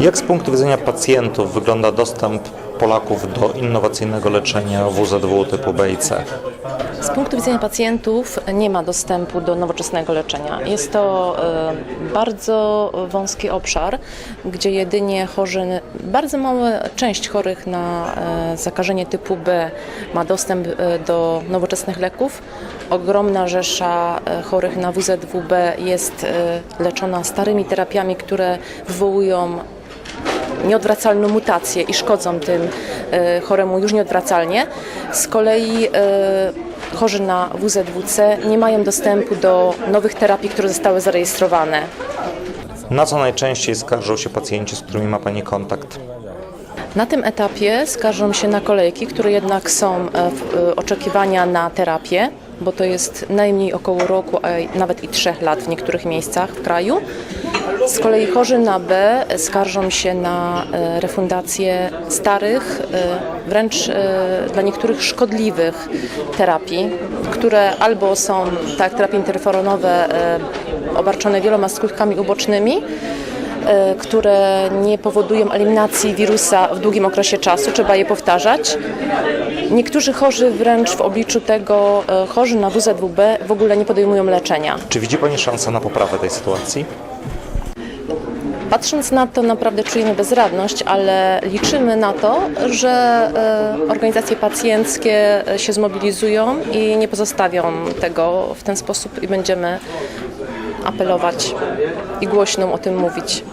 Jak z punktu widzenia pacjentów wygląda dostęp Polaków do innowacyjnego leczenia WZW typu B i C? Z punktu widzenia pacjentów nie ma dostępu do nowoczesnego leczenia. Jest to e, bardzo wąski obszar, gdzie jedynie chorzy, bardzo mała część chorych na e, zakażenie typu B ma dostęp e, do nowoczesnych leków. Ogromna rzesza chorych na WZWB jest leczona starymi terapiami, które wywołują nieodwracalną mutację i szkodzą tym e, choremu już nieodwracalnie. Z kolei e, chorzy na WZWC nie mają dostępu do nowych terapii, które zostały zarejestrowane. Na co najczęściej skarżą się pacjenci, z którymi ma Pani kontakt? Na tym etapie skarżą się na kolejki, które jednak są e, w- oczekiwania na terapię, bo to jest najmniej około roku, a nawet i trzech lat w niektórych miejscach w kraju. Z kolei chorzy na B skarżą się na e, refundację starych, e, wręcz e, dla niektórych szkodliwych terapii, które albo są, tak jak terapie interferonowe, obarczone wieloma skutkami ubocznymi, które nie powodują eliminacji wirusa w długim okresie czasu, trzeba je powtarzać. Niektórzy chorzy wręcz w obliczu tego, chorzy na WZWB w ogóle nie podejmują leczenia. Czy widzi Pani szansę na poprawę tej sytuacji? Patrząc na to naprawdę czujemy bezradność, ale liczymy na to, że e, organizacje pacjenckie e, się zmobilizują i nie pozostawią tego w ten sposób i będziemy apelować i głośno o tym mówić.